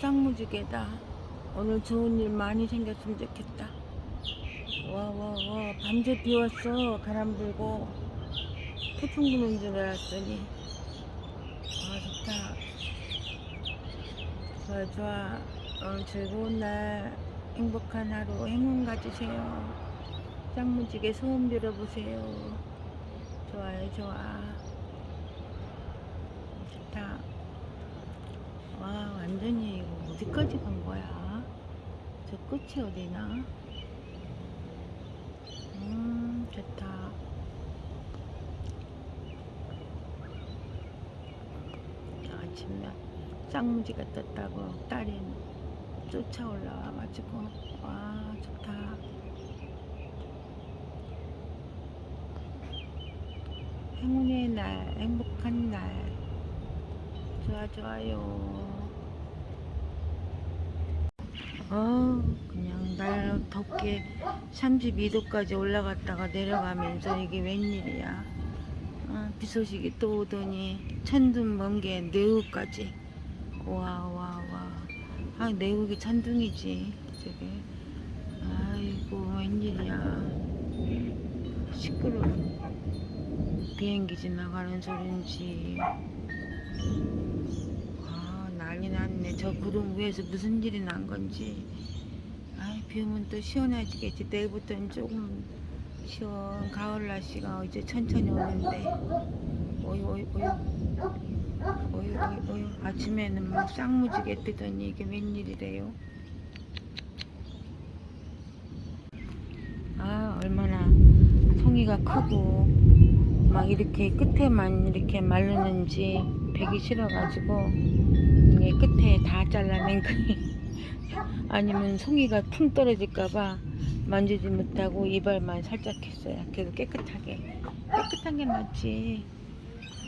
쌍무지개다. 오늘 좋은 일 많이 생겼으면 좋겠다. 와, 와, 와. 밤새 비 왔어. 바람 불고. 태풍 부는 줄 알았더니. 와, 좋다. 좋아, 좋아. 오늘 즐거운 날, 행복한 하루, 행운 가지세요. 쌍무지개 소음 들어보세요. 좋아요, 좋아. 좋다. 와, 완전히 어디까지 간 거야? 저 끝이 어디나? 음, 좋다. 아침에 쌍무지가 떴다고 딸이 쫓아 올라와가지고, 와, 좋다. 행운의 날, 행복한 날. 좋아, 좋아요. 어, 그냥 날 덥게 32도까지 올라갔다가 내려가면서 이게 웬일이야. 어, 비 소식이 또 오더니 천둥 번개 내우까지. 와, 와, 와. 아, 내우기 천둥이지. 저게. 아이고, 웬일이야. 시끄러워. 비행기 지나가는 소린지. 아, 난리 났네. 저 구름 위에서 무슨 일이 난 건지. 아이, 비 오면 또 시원해지겠지. 내일부터는 조금 시원, 가을 날씨가 이제 천천히 오는데. 어유, 어유, 어유. 어유, 어유, 어유. 아침에는 막 쌍무지개 뜨더니 이게 웬일이래요. 아, 얼마나 송이가 크고, 막 이렇게 끝에만 이렇게 마르는지 배기 싫어가지고 이게 끝에 다 잘라낸 거예요. 아니면 송이가 퉁 떨어질까봐 만지지 못하고 이발만 살짝 했어요. 그래도 깨끗하게 깨끗한 게 낫지.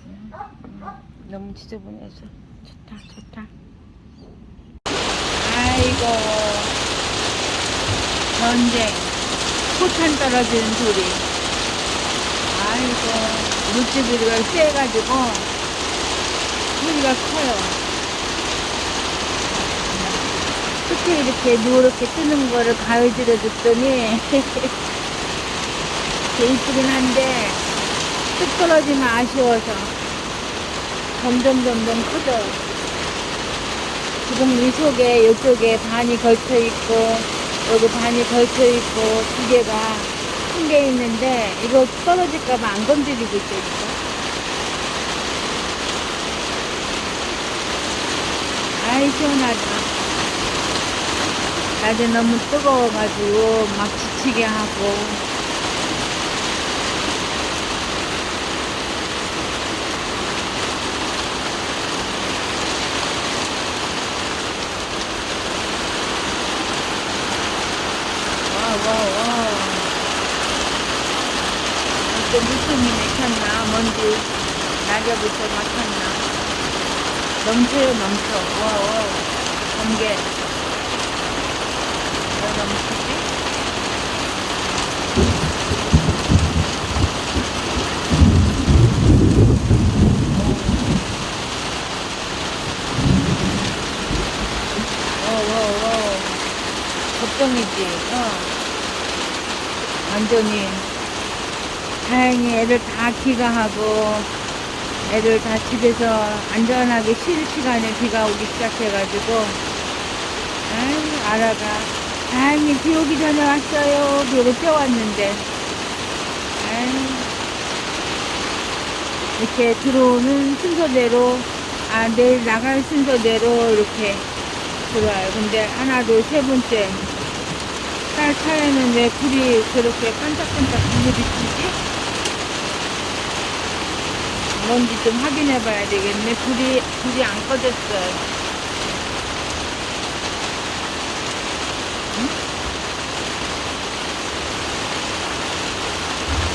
음, 음, 너무 지저분해서 좋다 좋다. 아이고 전쟁 포탄 떨어지는 소리. 아이고, 물집이가 세가지고, 소리가 커요. 끝에 이렇게 누렇게 뜨는 거를 가위질해 줬더니, 되게 이쁘긴 한데, 뚝 떨어지면 아쉬워서, 점점 점점 커져. 지금 이 속에, 이쪽에 반이 걸쳐 있고, 여기 반이 걸쳐 있고, 두 개가 큰 게 있는데 이거 떨어질까봐 안 건드리고 있다니까. 아이 시원하다. 낮에 너무 뜨거워가지고 막 지치게 하고. 와, 와, 와. 또 물통이 맺혔나 뭔지 낙엽부터 맡았나 넘쳐요 넘쳐 와와 번개? 와와와 걱정이지 어 완전히 다행히 애들 다 귀가하고 애들 다 집에서 안전하게 쉴 시간에 비가 오기 시작해가지고 아유 아라가 다행히 비 오기 전에 왔어요 그러고 뛰어왔는데 아유 이렇게 들어오는 순서대로 아 내일 나갈 순서대로 이렇게 들어와요 근데 하나 둘 세 번째 딸 차에는 왜 불이 그렇게 반짝반짝 비치지? 뭔지 좀 확인해 봐야 되겠네. 불이, 불이 안 꺼졌어요.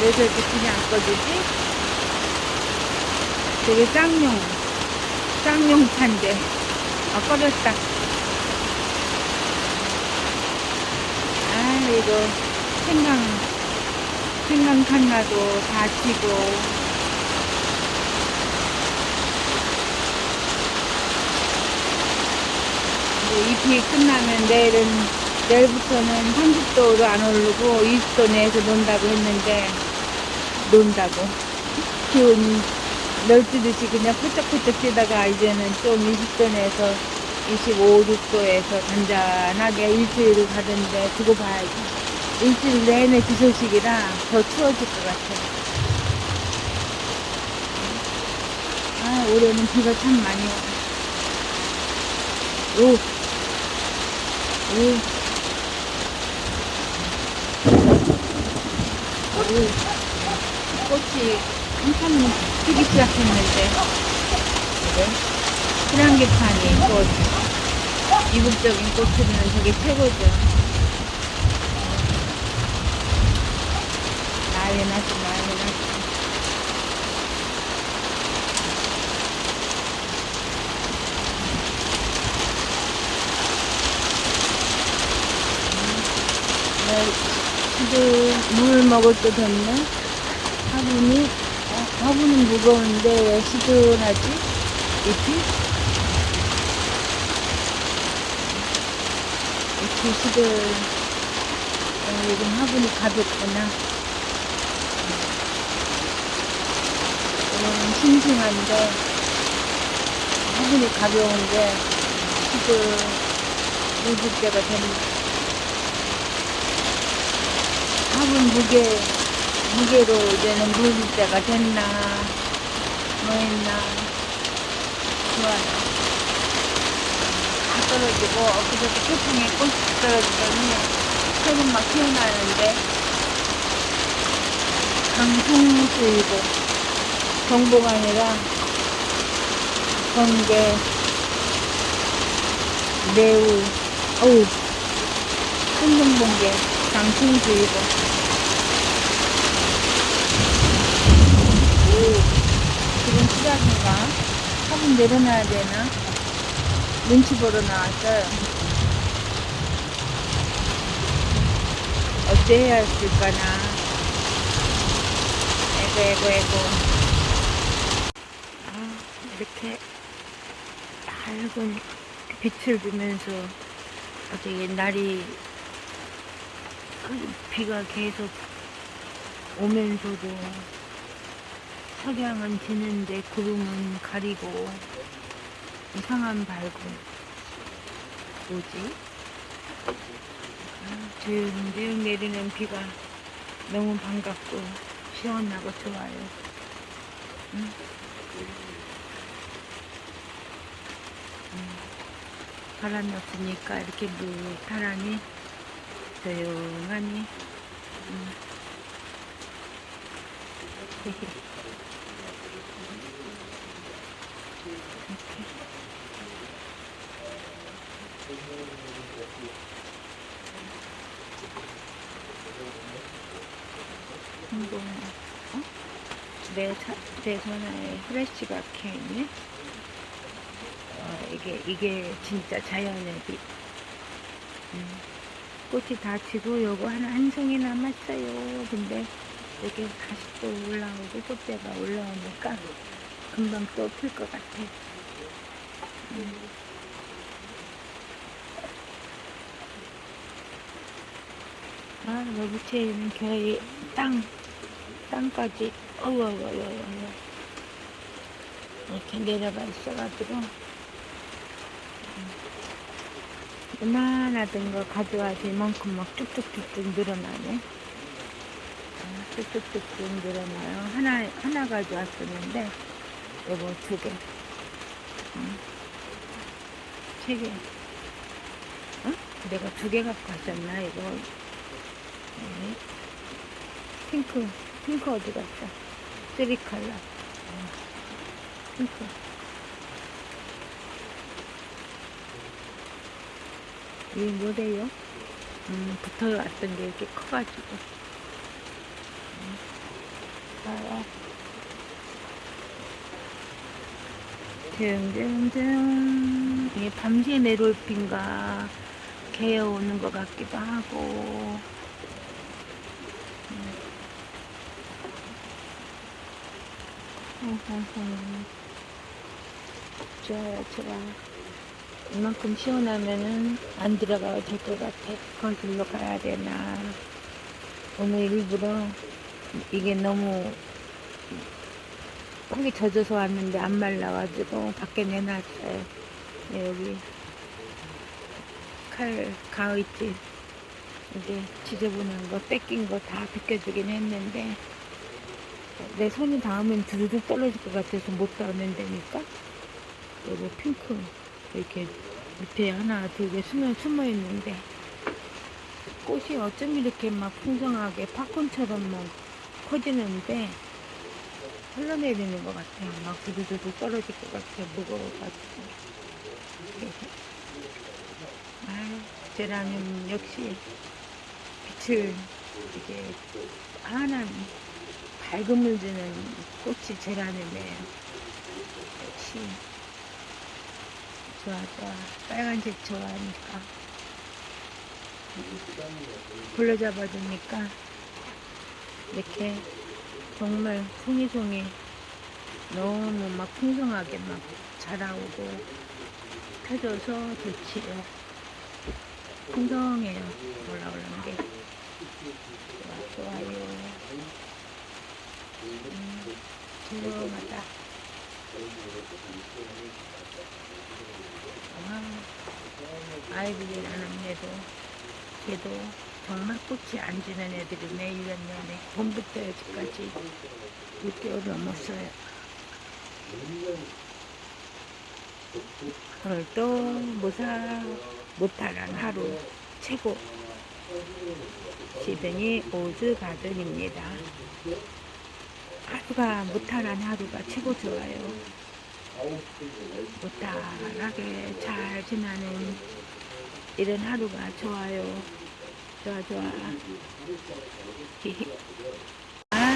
왜 저렇게 불이 안 꺼지지? 되게 쌍용, 쌍용차인데. 아, 꺼졌다. 아, 이거 생강, 생강 칸나도 다 치고. 잎이 끝나면 내일은 내일부터는 30도로 안 오르고 20도 내에서 논다고 했는데 논다고 기온이 널뛰듯이 그냥 펄쩍펄쩍 뛰다가 이제는 좀 20도 내에서 25, 6도에서 잔잔하게 일주일을 가던데 두고 봐야지 일주일 내내 비 소식이라 더 추워질 것 같아요 아 올해는 비가 참 많이 와 오. 오. 오. 꽃이 한참 피기 시작했는데. 프랑기판이 꽃. 이국적인 꽃은 저게 최고죠. 났어, 난리 났어. 네, 지금 물 먹을 때 됐네. 화분이, 어, 화분은 무거운데 왜 시들하지? 잎이? 잎이 시들. 어, 요즘 화분이 가볍구나. 오늘은 싱싱한데, 화분이 가벼운데, 시들, 묵을 때가 됐네. 화분 무게, 무게로 이제는 물을 때가 됐나, 뭐 했나, 좋아요. 다 떨어지고, 엊그저께 태풍에 꽃이 떨어지더니, 새는 막 피어나는데, 강풍수이고, 경보가 아니라, 번개, 매우, 어우, 한동번개, 강풍수이고, 시작인가? 화분 내려놔야 되나? 눈치 보러 나왔어요. 어째 해야 했을까나. 에고, 에고, 에고. 아, 이렇게 밝은 빛을 주면서 어제 날이 그 비가 계속 오면서도 석양은 지는데 구름은 가리고 이상한 밝음 뭐지? 아, 조용조용 내리는 비가 너무 반갑고 시원하고 좋아요 응? 음, 바람이 없으니까 이렇게 무탈하니 조용하니 음. 이렇게. 한동 어? 내, 차, 내 전화에 프레쉬가 켜있네. 어, 이게 이게 진짜 자연의 빛. 음. 꽃이 다 지고 요거 하나 한 송이 남았어요. 근데 이게 다시 또 올라오고 꽃대가 올라오니까 금방 또 필 것 같아. 음. 아, 러브체에는 거의 땅, 땅까지, 어우, 어우, 어우, 어우, 이렇게 내려가 있어가지고, 음. 이만하던 거 가져와서 이만큼 막 쭉쭉쭉쭉 늘어나네. 아, 쭉쭉쭉쭉 늘어나요. 하나, 하나 가져왔었는데, 요거 두 개. 음. 세 개. 어? 내가 두 개 갖고 왔었나, 이거. 네. 핑크, 핑크 어디 갔어? 쓰리 컬러. 어, 핑크. 이게 뭐래요? 음, 붙어왔던 게 이렇게 커가지고. 음. 아, 증증증. 이게 밤새 메롤핀가 개어 오는 것 같기도 하고. 좋아요, 좋아. 이만큼 시원하면은 안 들어가도 될 것 같아. 거기로 가야 되나. 오늘 일부러 이게 너무 흙이 젖어서 왔는데 안 말라가지고 밖에 내놨어요. 네, 여기 칼 가위 집 이게 지저분한 거 뺏긴 거 다 벗겨주긴 했는데 내 손이 닿으면 두두둑 떨어질 것 같아서 못 닿는다니까 여기 핑크 이렇게 밑에 하나 두 개 숨어, 숨어 있는데 꽃이 어쩜 이렇게 막 풍성하게 팝콘처럼 막 커지는데 흘러내리는 것 같아요. 막 두두두두 떨어질 것 같아요. 무거워가지고. 아, 제라늄 역시 빛을 이게 환한 밝음을 주는 꽃이 제라늄이에요. 역시 좋아 좋아 빨간색 좋아하니까 불러잡아주니까 이렇게 정말 송이송이 너무 막 풍성하게 막 자라오고 펴져서 좋지요. 풍성해요. 올라오는 게. 좋아, 좋아요. 음, 조용하다. 아, 아이들이 나는데도 걔도 정말 꽃이 안 지는 애들이네 1년 내내 봄부터 여기까지 6개월 넘었어요. 오늘도 무사 못탈한 하루 최고. 시드니 오즈 가든입니다 하루가 무탈한 하루가 최고 좋아요. 무탈하게 잘 지나는 이런 하루가 좋아요. 좋아 좋아. 아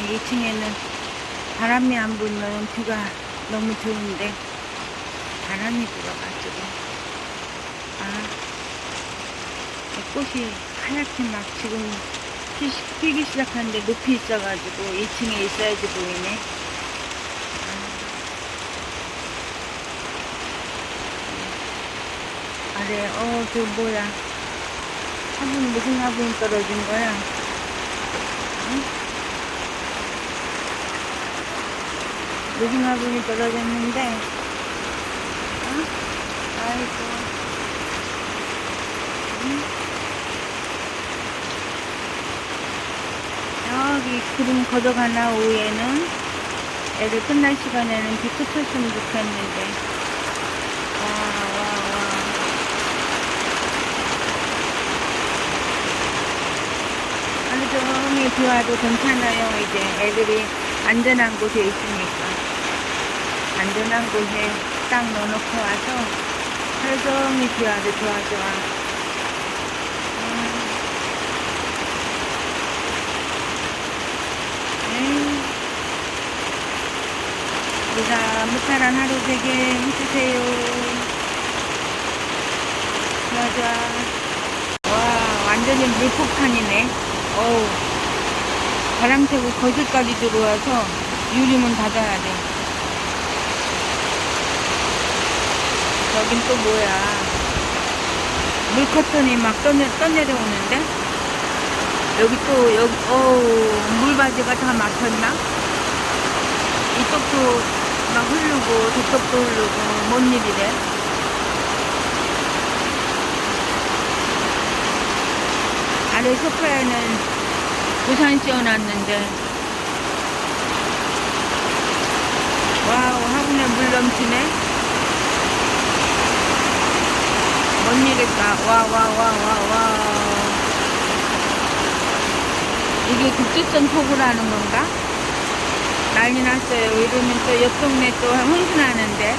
이렇게 2층에는 바람이 안 불면 뷰가 너무 좋은데 바람이 불어가지고. 아 꽃이 하얗게 막 지금 피, 피기 시작하는데 높이 있어가지고 2층에 있어야지 보이네 아. 아래 어저 뭐야 화분 무슨 화분이 떨어진 거야? 응? 무슨 화분이 떨어졌는데? 어? 아이고. 응? 여기 구름 걷어가나 오후에는 애들 끝날 시간에는 비 그쳤으면 좋겠는데. 와, 와, 와. 하루 종일 비 와도 괜찮아요. 이제 애들이 안전한 곳에 있으니까. 안전한 곳에 딱 넣어놓고 와서 하루 종일 비 와도 좋아, 좋아. 우리가 무탈한 하루 되게 해주세요. 좋아. 와, 완전히 물폭탄이네. 어우. 바람 새고 거실까지 들어와서 유리문 닫아야 돼. 여긴 또 뭐야. 물 커튼이 막 떠내, 떠내려오는데? 여기 또, 여기, 어우, 물바지가 다 막혔나? 이쪽도 막 흐르고, 저쪽도 흐르고, 뭔 일이래? 아래 소파에는 우산 씌워놨는데 와우 화분에 물 넘치네 뭔 일일까 와 와 와 와와 이게 국지성 폭우라는 건가? 난리 났어요. 이러면 또 옆 동네 또 홍수나는데.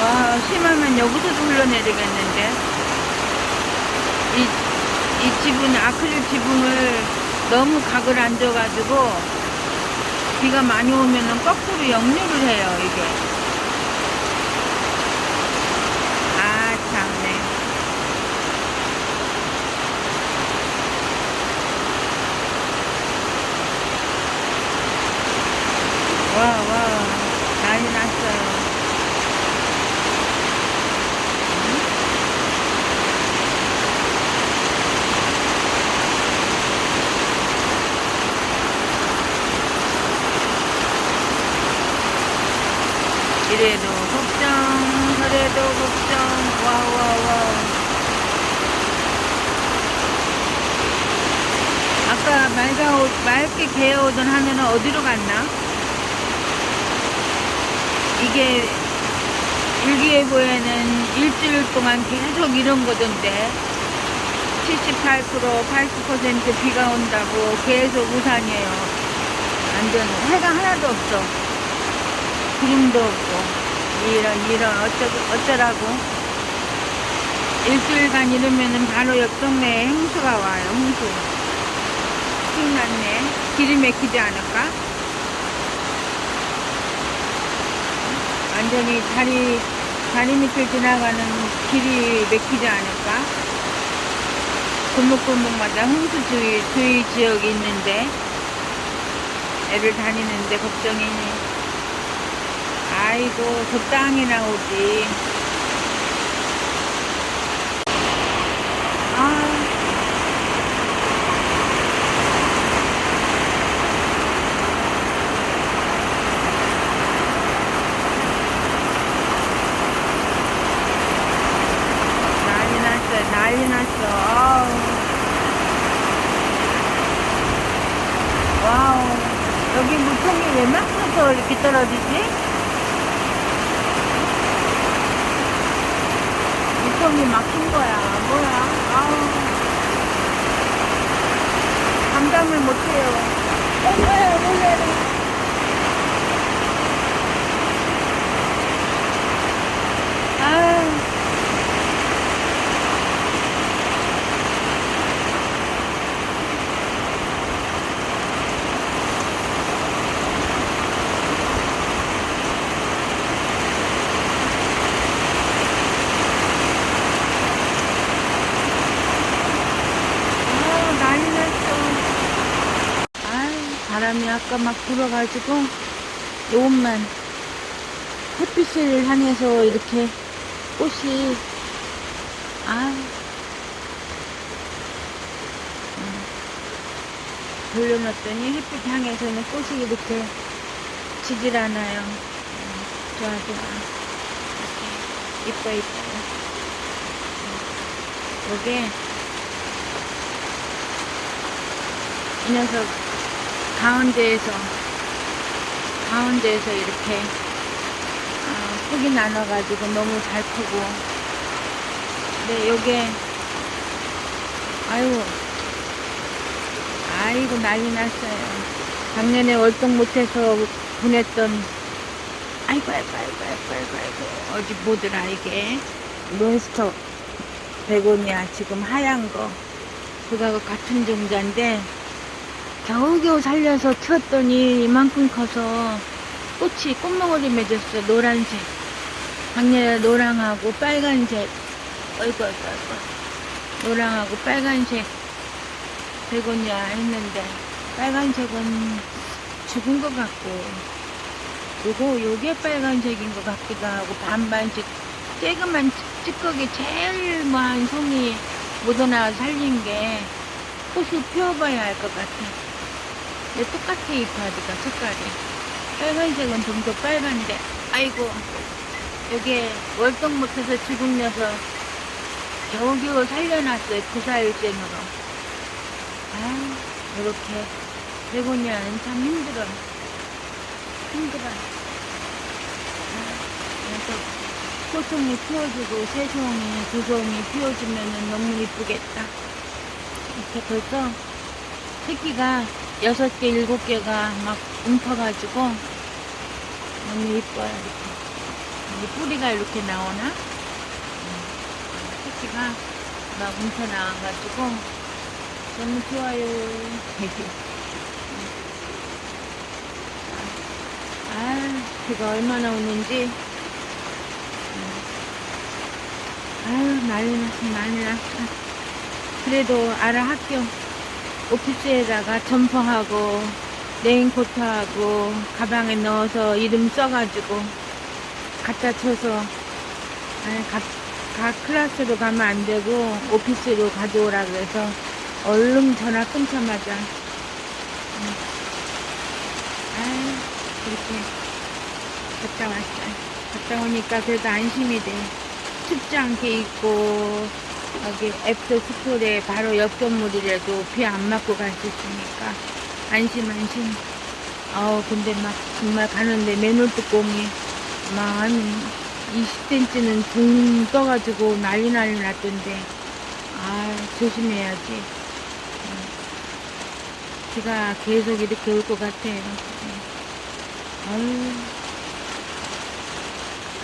와 심하면 여기서도 흘러내리겠는데. 이, 이 지붕 아크릴 지붕을 너무 각을 안 줘가지고 비가 많이 오면은 거꾸로 역류를 해요 이게 아 참네 와와 난리 났어요. 이래도 걱정, 저래도 걱정, 와우. 아까 맑아, 오- 맑게 개어오던 하늘은 어디로 갔나? 이게 일기예보에는 일주일 동안 계속 이런 거던데 78% 80% 비가 온다고 계속 우산이에요. 완전 해가 하나도 없어. 구름도 없고 이런 이런 어쩌 어쩌라고 일주일간 이러면은 바로 옆 동네에 홍수가 와요. 홍수. 큰일 났네. 길이 막히지 않을까? 완전히 다리, 다리 밑을 지나가는 길이 막히지 않을까? 골목골목마다 홍수주의 주의 지역이 있는데, 애를 다니는데 걱정이니. 아이고, 적당히 나오지. 아. 난리 났어, 난리 났어. 아우. 와우. 여기 물통이 웬만큼부터 이렇게 떨어지지? 물통이 막힌 거야. 뭐야? 아우. 감당을 못해요. 놀래요, 놀래요. 아유. 아, 난리 났어. 아유, 바람이 아까 막 불어가지고, 요것만 햇빛을 향해서 이렇게 꽃이, 아 돌려놨더니 햇빛 향해서는 꽃이 이렇게 지질 않아요. 음, 좋아, 좋아. 이렇게 이뻐, 이뻐요. 요게 이 녀석 가운데에서 가운데에서 이렇게 어, 폭이 나눠가지고 너무 잘 크고. 근데 요게 아유 아이고 난리 났어요. 작년에 월동 못해서 보냈던 아이고 아이고 아이고 아이고 아이고 아이고 어디 뭐더라 이게. 몬스터 베고니아 지금 하얀 거. 그거하고 같은 종자인데 겨우겨우 살려서 키웠더니 이만큼 커서 꽃이 꽃망울이 맺었어 노란색. 작년에 노랑하고 빨간색. 어이구 어이구 어이구. 노랑하고 빨간색. 베고니아 했는데 빨간색은 죽은 것 같고 요거 요게 빨간색인 것 같기도 하고 반반씩 쬐그만 찌꺼기 제일 뭐한 송이 묻어나와 살린 게 꽃을 피워봐야 알 것 같아. 근데 똑같아 잎하기가 색깔이. 빨간색은 좀 더 빨간데 아이고 여기에 월동 못해서 죽은 녀석 겨우겨우 살려놨어요 부사일생으로. 아 이렇게 베고니아는 참 힘들어. 힘들어. 아, 그래서 꽃송이 피워주고 세 송이, 두 송이 피워주면 너무 이쁘겠다. 이렇게 벌써 새끼가 여섯 개, 일곱 개가 막 웅터가지고 너무 이뻐요. 이렇게. 뿌리가 이렇게 나오나? 음, 새끼가 막 웅터 나와가지고 너무 좋아요. 아, 비가 얼마나 오는지. 아유, 난리 났어, 난리 났어. 그래도 아라 학교 오피스에다가 점퍼하고 레인코트하고 가방에 넣어서 이름 써가지고 갖다 쳐서 아니, 가, 가 클래스로 가면 안 되고 오피스로 가져오라 그래서 얼른 전화 끊자마자 음. 아유 그렇게 갔다 왔어요. 갔다 오니까 그래도 안심이 돼. 춥지 않게 입고 여기 애프터 스쿨에 바로 옆 건물이라도 비 안 맞고 갈 수 있으니까 안심 안심. 아우 근데 막 정말 가는데 맨홀 뚜껑이 막 한 20cm는 붕 떠가지고 난리 난리 났던데 아 조심해야지. 음. 비가 계속 이렇게 올 것 같아요. 음. 아유.